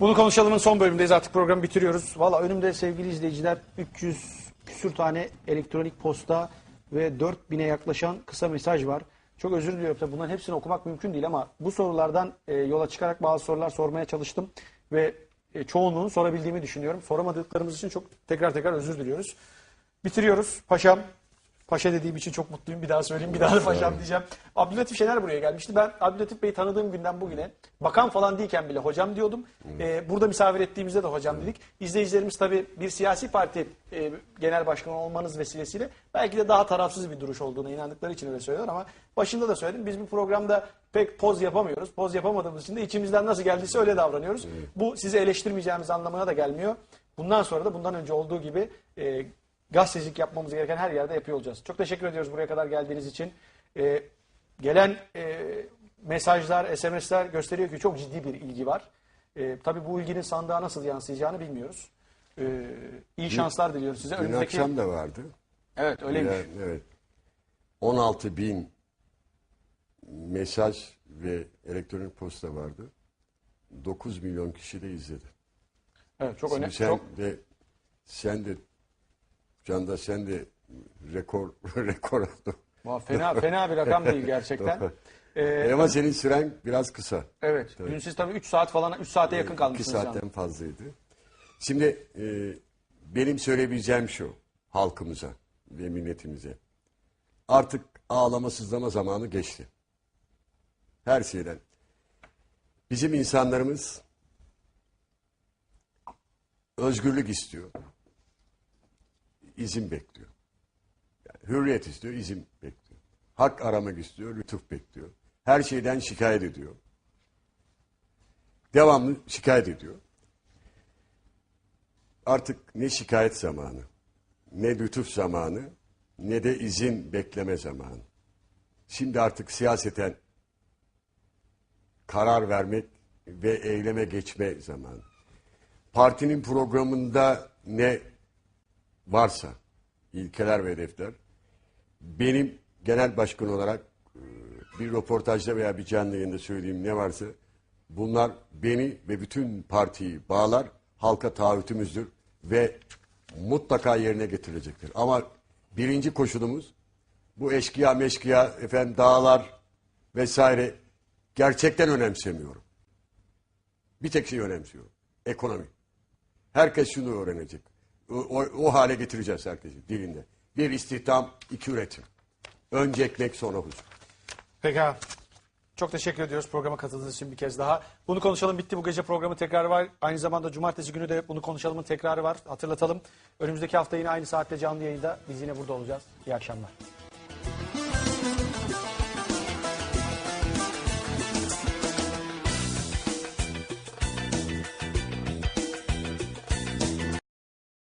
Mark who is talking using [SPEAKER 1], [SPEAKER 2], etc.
[SPEAKER 1] Bunu konuşalımın son bölümündeyiz artık programı bitiriyoruz. Valla önümde sevgili izleyiciler 300 küsür tane elektronik posta ve 4000'e yaklaşan kısa mesaj var. Çok özür diliyorum tabii bunların hepsini okumak mümkün değil ama bu sorulardan e, yola çıkarak bazı sorular sormaya çalıştım. Ve e, çoğunluğunu sorabildiğimi düşünüyorum. Soramadıklarımız için çok tekrar tekrar özür diliyoruz. Bitiriyoruz. Paşam, Paşa dediğim için çok mutluyum. Bir daha söyleyeyim, bir daha da paşam diyeceğim. Abdülatif Şener buraya gelmişti. Ben Abdülatif Bey'i tanıdığım günden bugüne bakan falan değilken bile hocam diyordum. Ee, burada misafir ettiğimizde de hocam dedik. İzleyicilerimiz tabii bir siyasi parti e, genel başkanı olmanız vesilesiyle belki de daha tarafsız bir duruş olduğuna inandıkları için öyle söylüyorlar ama başında da söyledim. Biz bu programda pek poz yapamıyoruz. Poz yapamadığımız için de içimizden nasıl geldiyse öyle davranıyoruz. Bu sizi eleştirmeyeceğimiz anlamına da gelmiyor. Bundan sonra da bundan önce olduğu gibi e, gazetecilik yapmamız gereken her yerde yapıyor olacağız. Çok teşekkür ediyoruz buraya kadar geldiğiniz için. Ee, gelen e, mesajlar, SMS'ler gösteriyor ki çok ciddi bir ilgi var. Ee, tabii bu ilginin sandığa nasıl yansıyacağını bilmiyoruz. Ee, iyi şanslar diliyoruz size.
[SPEAKER 2] Dün
[SPEAKER 1] Önümüzdeki...
[SPEAKER 2] akşam da vardı.
[SPEAKER 1] Evet öyleymiş.
[SPEAKER 2] Yani, evet. 16 bin mesaj ve elektronik posta vardı. 9 milyon kişi de izledi.
[SPEAKER 1] Evet çok önemli.
[SPEAKER 2] sen
[SPEAKER 1] Çok,
[SPEAKER 2] de sen de Canda sen de rekor rekor.
[SPEAKER 1] Vay, fena fena bir rakam değil gerçekten. Ee,
[SPEAKER 2] Ama senin süren biraz kısa.
[SPEAKER 1] evet. Dün siz tabii 3 saat falan 3 saate yakın
[SPEAKER 2] 2
[SPEAKER 1] kalmışsınız. canım.
[SPEAKER 2] saatten fazlaydı. Şimdi e, benim söyleyebileceğim şu halkımıza ve milletimize. Artık ağlama sızlama zamanı geçti. Her şeyden. Bizim insanlarımız özgürlük istiyor. İzin bekliyor. Yani hürriyet istiyor, izin bekliyor. Hak aramak istiyor, lütuf bekliyor. Her şeyden şikayet ediyor. Devamlı şikayet ediyor. Artık ne şikayet zamanı, ne lütuf zamanı, ne de izin bekleme zamanı. Şimdi artık siyaseten karar vermek ve eyleme geçme zamanı. Partinin programında ne varsa ilkeler ve hedefler benim genel başkan olarak e, bir röportajda veya bir canlı yayında söylediğim ne varsa bunlar beni ve bütün partiyi bağlar, halka taahhütümüzdür ve mutlaka yerine getirilecektir. Ama birinci koşulumuz bu eşkıya meşkıya efendim dağlar vesaire gerçekten önemsemiyorum. Bir tek şey önemsiyorum. Ekonomi. Herkes şunu öğrenecek. O, o, hale getireceğiz herkesi dilinde. Bir istihdam, iki üretim. Önce ekmek sonra huzur.
[SPEAKER 1] Pekala. Çok teşekkür ediyoruz programa katıldığınız için bir kez daha. Bunu konuşalım bitti bu gece programı tekrarı var. Aynı zamanda cumartesi günü de bunu konuşalımın tekrarı var. Hatırlatalım. Önümüzdeki hafta yine aynı saatte canlı yayında biz yine burada olacağız. İyi akşamlar.